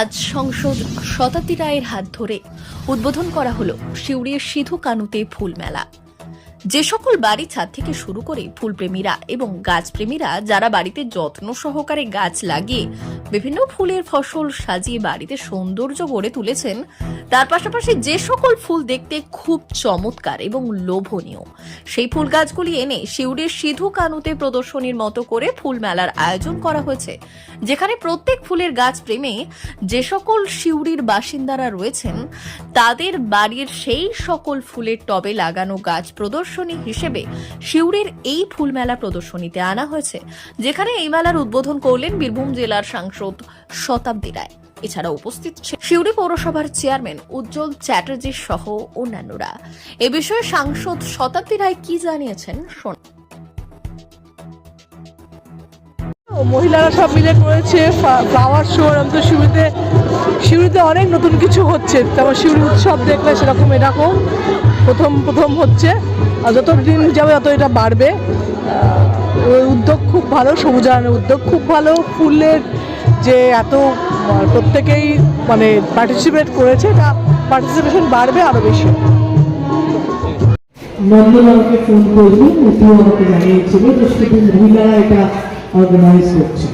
আজ সংসদ শতাব্দী রায়ের হাত ধরে উদ্বোধন করা হল শিউড়ির সিধু কানুতে ফুল মেলা। যে সকল বাড়ি ছাদ থেকে শুরু করে ফুলপ্রেমীরা এবং গাছপ্রেমীরা যারা বাড়িতে যত্ন সহকারে গাছ লাগিয়ে বিভিন্ন ফুলের ফসল সাজিয়ে বাড়িতে সৌন্দর্য গড়ে তুলেছেন, তার পাশাপাশি যে সকল ফুল দেখতে খুব চমৎকার এবং লোভনীয়, সেই ফুল গাছগুলি এনে শিউড়ির সিধু কানুতে প্রদর্শনীর মতো করে ফুল মেলার আয়োজন করা হয়েছে, যেখানে প্রত্যেক ফুলের গাছ প্রেমে যে সকল শিউড়ির বাসিন্দারা রয়েছেন, তাদের বাড়ির সেই সকল ফুলের টবে লাগানো গাছ প্রদর্শনী হিসেবে শিউড়ির এই ফুল মেলা প্রদর্শনীতে আনা হয়েছে, যেখানে এই মেলার উদ্বোধন করলেন বীরভূম জেলার সাংসদ শতাব্দী রায়। এছাড়া উপস্থিত সিউড়ি পৌরসভার চেয়ারম্যান উজ্জ্বল চ্যাটার্জি সহ অন্যান্যরা। এ বিষয়ে সাংসদ শতাব্দী রায় কি জানিয়েছেন শোন মহিলারা সব মিলে করেছে ফ্লাওয়ার শো এরকম তো শিউরিতে শিউরিতে অনেক নতুন কিছু হচ্ছে। তারপর শিউরি উৎসব দেখলে সেরকম এরকম, প্রথম প্রথম হচ্ছে। আর যত দিন যাবে তত এটা বাড়বে। ওই উদ্যোগ খুব ভালো সবুজায়নের উদ্যোগ খুব ভালো। ফুলের যে এত প্রত্যেকেই মানে পার্টিসিপেট করেছে, এটা পার্টিসিপেশন বাড়বে আরও বেশি। নন্দন ফোন করেছিল উঠিও আমাকে জানিয়েছিল যে শুধু মহিলারা এটা অর্গানাইজ করছে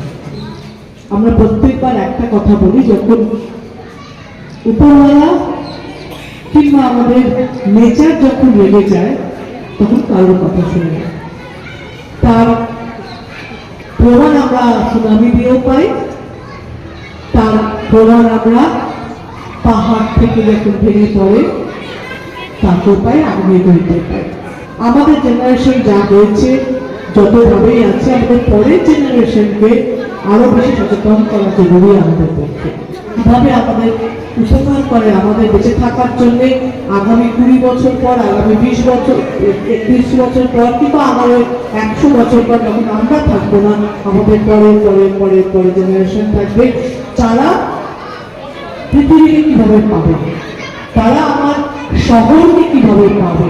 আমরা প্রত্যেকবার একটা কথা বলি যখন উপরওয়ালা কিংবা আমাদের নেচার যখন রেগে যায়, তখন কারোর কথা শুনে না। তার প্রমাণ আমরা সুনামি দিয়েও পাই। তার প্রমাণ আমরা পাহাড় থেকে যখন ভেঙে পড়ে, তাকেও পাই করতে পাই। আমাদের জেনারেশন যা হয়েছে যতভাবেই আছে আমাদের পরের জেনারেশনকে আরও বেশি সচেতন করা জরুরি আমাদের পক্ষে। কীভাবে আমাদের উপকার করে আমাদের বেঁচে থাকার জন্য আগামী কুড়ি বছর পর, আগামী বিশ বছর, একত্রিশ বছর পর, কিংবা আমাদের একশো বছর পর যখন আমরা থাকব না, আমাদের পরে পরে পরে পরে জেনারেশন থাকবে, তারা পৃথিবীকে কীভাবে পাবে? তারা আমার শহরকে কীভাবে পাবে?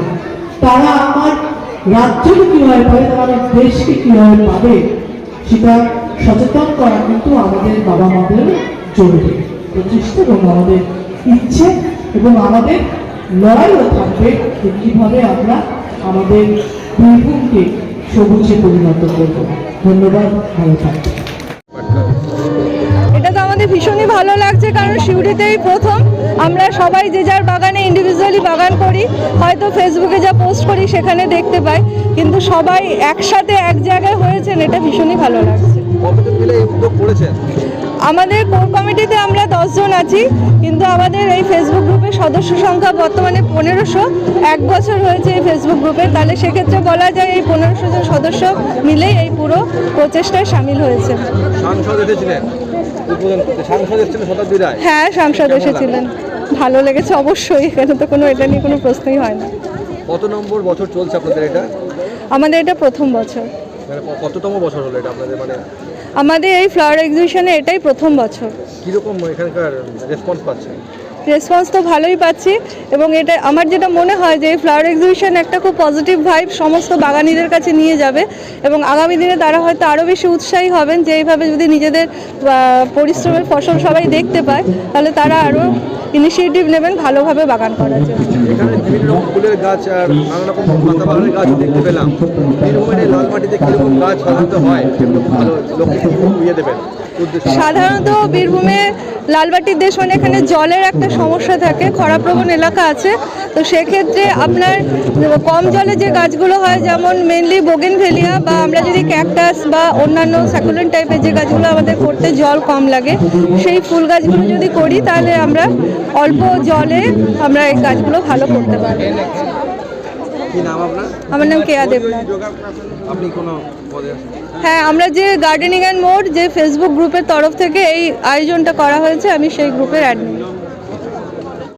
তারা আমার রাজ্যকে কীভাবে পাবে, তারা দেশকে কীভাবে পাবে, সেটা সচেতন করা কিন্তু আমাদের বাবা মাদের জরুরি। প্রচেষ্টা এবং আমাদের ইচ্ছে এবং আমাদের লড়াইও থাকবে যে কীভাবে আমরা আমাদের বীরভূমকে সবুজে পরিণত করব। ধন্যবাদ, ভালো থাকবে ভীষণই ভালো লাগছে কারণ সিউড়িতেই প্রথম। আমরা সবাই যে যার বাগানে ইন্ডিভিজুয়ালি বাগান করি হয়তো ফেসবুকে যা পোস্ট করি সেখানে দেখতে পাই কিন্তু সবাই একসাথে এক জায়গায় হয়েছেন এটা ভীষণই ভালো লাগছে। আমাদের কোর কমিটিতে আমরা দশজন আছি কিন্তু আমাদের এই ফেসবুক গ্রুপের সদস্য সংখ্যা বর্তমানে পনেরোশো। এক বছর হয়েছে এই ফেসবুক গ্রুপে তাহলে সেক্ষেত্রে বলা যায় এই পনেরোশো জন সদস্য মিলেই এই পুরো প্রচেষ্টায় সামিল হয়েছে উদ্বোধন করতে সাংসদ এসেছিলেন শতাব্দী রায় হ্যাঁ সাংসদ এসেছিলেন। ভালো লেগেছে অবশ্যই এখানে তো কোনো এটা নিয়ে কোনো প্রশ্নই হয় না। কত নম্বর বছর চলছে আপনাদের এটা? আমাদের এটা প্রথম বছর। মানে কততম বছর হলো এটা আপনাদের মানে? আমাদের এই ফ্লাওয়ার এক্সিবিশনে এটাই প্রথম বছর। কীরকম এখানকার রেসপন্স পাচ্ছেন? রেসপন্স তো ভালোই পাচ্ছি এবং এটা আমার যেটা মনে হয় যে এই ফ্লাওয়ার এক্সিবিশন একটা খুব পজিটিভ ভাইব সমস্ত বাগানিদের কাছে নিয়ে যাবে এবং আগামী দিনে তারা হয়তো আরও বেশি উৎসাহী হবেন যে এইভাবে যদি নিজেদের পরিশ্রমের ফসল সবাই দেখতে পায় তাহলে তারা আরও ইনিশিয়েটিভ নেবেন ভালোভাবে বাগান করার জন্য। এখানে বিভিন্ন ফুলের গাছ আর নানা রকম পাতা বাগানের গাছ দেখতে পেলাম। বীরভূমের লাল মাটিতে কীরকম গাছ সাধারণত হয়? সেগুলো ভালো লোককে ইয়ে দেবেন। সাধারণত বীরভূমে লালবাটির দেশ মানে এখানে জলের একটা সমস্যা থাকে, খরাপ্রবণ এলাকা আছে। তো সেক্ষেত্রে আপনার কম জলে যে গাছগুলো হয়, যেমন মেনলি বোগেন ভেলিয়া বা আমরা যদি ক্যাকটাস বা অন্যান্য স্যাকুলেন টাইপের যে গাছগুলো আমাদের করতে জল কম লাগে, সেই ফুল গাছগুলো যদি করি, তাহলে আমরা অল্প জলে আমরা এই গাছগুলো ভালো করতে পারি কি নাম আপনার? আমার নাম কেয়া দেবনাথ। আপনি কোনো পদে হ্যাঁ আমরা যে গার্ডেনিং অ্যান্ড মোড যে ফেসবুক গ্রুপের তরফ থেকে এই আয়োজনটা করা হয়েছে আমি সেই গ্রুপের অ্যাডমিন